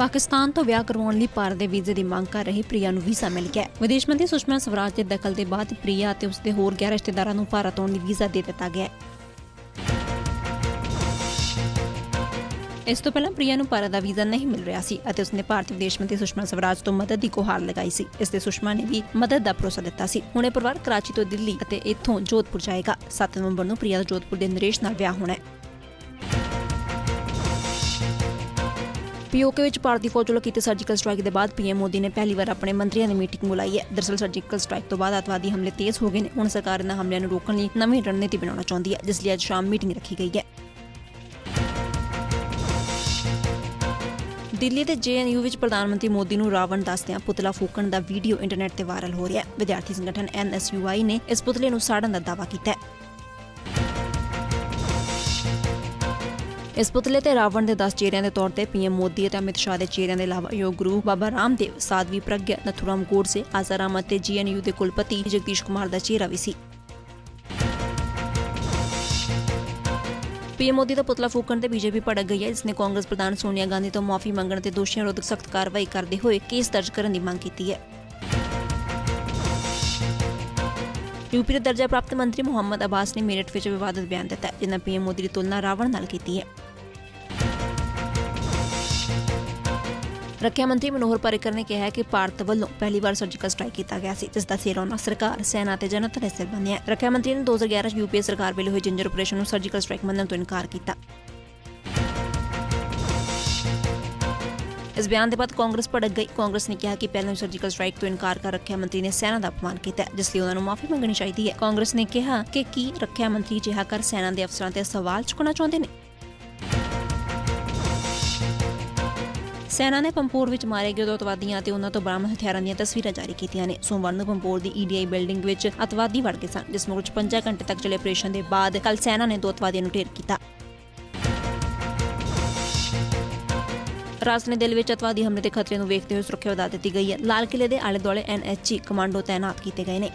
ਪਾਕਿਸਤਾਨ ਤੋਂ ਵਿਆਹ ਕਰਵਾਉਣ ਲਈ ਭਾਰਤ ਦੇ ਵੀਜ਼ੇ ਦੀ ਮੰਗ ਕਰ ਰਹੀ ਪ੍ਰਿਆ ਨੂੰ ਵੀਜ਼ਾ ਮਿਲ ਗਿਆ ਵਿਦੇਸ਼ ਮੰਤਰੀ ਸੁਸ਼ਮਾ ਸਵਰਾਜ ਦੇ ਦਖਲ ਦੇ ਬਾਅਦ ਪ੍ਰਿਆ ਅਤੇ ਉਸਦੇ ਹੋਰ 11 ਰਿਸ਼ਤੇਦਾਰਾਂ ਨੂੰ ਭਾਰਤ ਆਉਣ ਲਈ ਵੀਜ਼ਾ ਦੇ ਦਿੱਤਾ ਗਿਆ ਇਸ ਤੋਂ ਪਹਿਲਾਂ ਪ੍ਰਿਆ ਨੂੰ ਭਾਰਤ ਦਾ ਵੀਜ਼ਾ ਨਹੀਂ ਮਿਲ ਰਿਹਾ ਸੀ ਅਤੇ ਉਸਨੇ ਭਾਰਤੀ ਵਿਦੇਸ਼ ਮੰਤਰੀ ਸੁਸ਼ਮਾ ਸਵਰਾਜ ਤੋਂ ਮਦਦ ਦੀ ਗੁਹਾਰ ਲਗਾਈ ਸੀ। ਇਸ ਤੇ ਸੁਸ਼ਮਾ ਨੇ ਵੀ ਮਦਦ ਦਾ ਭਰੋਸਾ ਦਿੱਤਾ ਸੀ। ਹੁਣ ਇਹ ਪਰਿਵਾਰ ਕਰਾਚੀ ਤੋਂ ਦਿੱਲੀ ਅਤੇ ਇੱਥੋਂ ਜੋਧਪੁਰ ਜਾਏਗਾ। 7 ਨਵੰਬਰ ਨੂੰ ਪ੍ਰਿਆ ਦਾ ਜੋਧਪੁਰ ਦੇ ਨਰੇਸ਼ ਨਾਲ ਵਿਆਹ ਹੋਣਾ ਹੈ। ਪੀਓਕੇ ਵਿੱਚ ਭਾਰਤੀ ਫੌਜ ਵੱਲੋਂ ਕੀਤੇ ਸਰਜੀਕਲ ਸਟ੍ਰਾਈਕ ਦੇ ਬਾਅਦ ਪੀਐਮ ਮੋਦੀ ਨੇ ਪਹਿਲੀ ਵਾਰ ਆਪਣੇ ਮੰਤਰੀਆਂ ਦੀ ਮੀਟਿੰਗ ਬੁਲਾਈ ਹੈ। ਦਰਅਸਲ ਸਰਜੀਕਲ ਸਟ੍ਰਾਈਕ ਤੋਂ ਬਾਅਦ ਅੱਤਵਾਦੀ ਹਮਲੇ ਤੇਜ਼ ਹੋ ਗਏ ਨੇ। ਹੁਣ ਸਰਕਾਰ ਇਹਨਾਂ ਹਮਲਿਆਂ ਨੂੰ ਰੋਕਣ ਲਈ ਨਵੀਂ ਰਣਨੀਤੀ ਬਣਾਉਣਾ ਚਾਹੁੰਦੀ ਹੈ, ਜਿਸ ਲਈ ਅੱਜ ਸ਼ਾਮ ਮੀਟਿੰਗ ਰੱਖੀ ਗਈ ਹੈ। ਦਿੱਲੀ ਦੇ ਜੇਐਨਯੂ ਵਿੱਚ ਪ੍ਰਧਾਨ ਮੰਤਰੀ ਮੋਦੀ ਨੂੰ ਰਾਵਣ ਦੱਸਦਿਆਂ ਪੁਤਲਾ ਫੂਕਣ ਦਾ ਵੀਡੀਓ ਇੰਟਰਨੈਟ ਤੇ ਵਾਇਰਲ ਹੋ ਰਿਹਾ ਹੈ। ਵਿਦਿਆਰਥੀ ਸੰਗਠਨ ਐਨਐਸਯੂਆਈ ਨੇ ਇਸ ਪੁਤਲੇ ਨੂੰ ਸਾੜਨ ਦਾ ਦਾਅਵਾ ਕੀਤਾ ਹੈ। ਇਸ ਪੁਤਲੇ ਤੇ ਰਾਵਣ ਦੇ 10 ਚਿਹਰਿਆਂ ਦੇ ਤੌਰ ਤੇ ਪੀਐਮ ਮੋਦੀ ਅਤੇ ਅਮਿਤ ਸ਼ਾਹ ਦੇ ਚਿਹਰਿਆਂ ਦੇ ਇਲਾਵਾ ਯੋਗ ਗੁਰੂ ਬਾਬਾ ਰਾਮਦੇਵ ਸਾਧਵੀ ਪ੍ਰਗਿਆ ਨਥੁਰਾਮ ਗੋਡਸੇ ਆਸਾਰਾਮ ਅਤੇ ਜੀਐਨਯੂ ਦੇ ਕੁਲਪਤੀ ਜਗਦੀਸ਼ ਕੁਮਾਰ ਦਾ ਚਿਹਰਾ ਵੀ ਸੀ। ਪੀਐਮ ਮੋਦੀ ਦਾ ਪੁਤਲਾ ਫੂਕਣ ਤੇ ਬੀਜੇਪੀ ਭੜਕ ਗਈ ਹੈ, ਜਿਸ ਨੇ ਕਾਂਗਰਸ ਪ੍ਰਧਾਨ ਸੋਨੀਆ ਗਾਂਧੀ ਤੋਂ ਮਾਫੀ ਮੰਗਣ ਤੇ ਦੋਸ਼ੀਆਂ ਵਿਰੁੱਧ ਸਖਤ ਕਾਰਵਾਈ ਕਰਦੇ ਹੋਏ ਕੇਸ ਦਰਜ ਕਰਨ ਦੀ ਮੰਗ ਕੀਤੀ ਹੈ। ਯੂਪੀ ਦੇ ਦਰਜਾ ਪ੍ਰਾਪਤ ਮੰਤਰੀ ਮੁਹੰਮਦ ਅਬਾਸ ਨੇ ਮੇਰਠ ਵਿੱਚ ਵਿਵਾਦਤ ਬਿਆਨ ਦਿੱਤਾ ਜਿਨ੍ਹਾਂ ਪੀਐਮ ਮੋਦੀ ਦੀ ਤੁਲਨਾ ਰਾਵਣ ਨਾਲ ਕੀਤੀ ਹੈ। ਰੱਖਿਆ ਮੰਤਰੀ ਮਨੋਹਰ ਪਾਰਿਕਰ ਨੇ ਕਿਹਾ ਕਿ ਭਾਰਤ ਵੱਲੋਂ ਪਹਿਲੀ ਵਾਰ ਸਰਜੀਕਲ ਸਟ੍ਰਾਈਕ ਕੀਤਾ ਗਿਆ ਸੀ ਜਿਸ ਦਾ ਸਿਰ ਉਹਨਾਂ ਸਰਕਾਰ, ਸੈਨਾ ਤੇ ਜਨਤਾ ਨੇ ਸਿਰ ਬੰਨਿਆ। ਰੱਖਿਆ ਮੰਤਰੀ ਨੇ 2011 ਯੂਪੀਏ ਸਰਕਾਰ ਵੇਲੇ ਹੋਏ ਜਿੰਜਰ ਆਪਰੇਸ਼ਨ ਨੂੰ ਸਰਜੀਕਲ ਸਟ੍ਰਾਈਕ ਮੰਨਣ ਤੋਂ ਇਨਕਾਰ ਕੀਤਾ। ਇਸ ਬਿਆਨ ਦੇ ਬਾਅਦ ਕਾਂਗਰਸ ਭੜਕ ਗਈ। ਕਾਂਗਰਸ ਨੇ ਕਿਹਾ ਕਿ ਪਹਿਲਾਂ ਸਰਜੀਕਲ ਸਟ੍ਰਾਈਕ ਤੋਂ ਇਨਕਾਰ ਕਰ ਰੱਖਿਆ ਮੰਤਰੀ ਨੇ ਸੈਨਾ ਦਾ ਅਪਮਾਨ ਕੀਤਾ, ਜਿਸ ਲਈ ਉਹਨਾਂ ਨੂੰ ਮਾਫੀ ਮੰਗਣੀ ਚਾਹੀਦੀ ਹੈ। ਕਾਂਗਰਸ ਨੇ ਕਿਹਾ ਕਿ ਕੀ ਰੱਖਿਆ ਮੰਤਰੀ ਜਿਹਾ ਕਰ ਸੈਨਾ ਦੇ ਅਫਸਰਾਂ ਤੇ ਸਵਾਲ ਚੁੱਕਣਾ ਚਾਹੁੰਦੇ ਨੇ? ਸੈਨਾ ਨੇ ਪੰਪੋਰ ਵਿੱਚ ਮਾਰੇ ਗਏ ਦੋ ਅਤਵਾਦੀਆਂ ਤੇ ਉਹਨਾਂ ਤੋਂ ਬਰਾਮਦ ਹਥਿਆਰਾਂ ਦੀਆਂ ਤਸਵੀਰਾਂ ਜਾਰੀ ਕੀਤੀਆਂ ਨੇ। ਸੋਮਵਾਰ ਨੂੰ ਪੰਪੋਰ ਦੀ ਈਡੀਆਈ ਬਿਲਡਿੰਗ ਵਿੱਚ ਅਤਵਾਦੀ ਵੜ ਗਏ ਸਨ, ਜਿਸ ਮਗਰੋਂ 5 ਘੰਟੇ ਤੱਕ ਚੱਲੇ ਆਪਰੇਸ਼ਨ ਦੇ ਬਾਅਦ ਕੱਲ ਸੈਨਾ ਨੇ ਦੋ ਅਤਵਾਦੀਆਂ ਨੂੰ ਢੇਰ ਕੀਤਾ। ਰਾਜ ਨੇ ਦਿਲ ਵਿੱਚ ਅਤਵਾਦੀ ਹਮਲੇ ਦੇ ਖਤਰੇ ਨੂੰ ਵੇਖਦੇ ਹੋਏ ਸੁਰੱਖਿਆ ਵਧਾ ਦਿੱਤੀ ਗਈ ਹੈ। ਲਾਲ ਕਿਲੇ ਦੇ ਆਲੇ ਦੁਆਲੇ ਐਨਐਚਜੀ ਕਮਾਂਡੋ ਤਾਇਨਾਤ ਕੀਤੇ ਗਏ ਨੇ।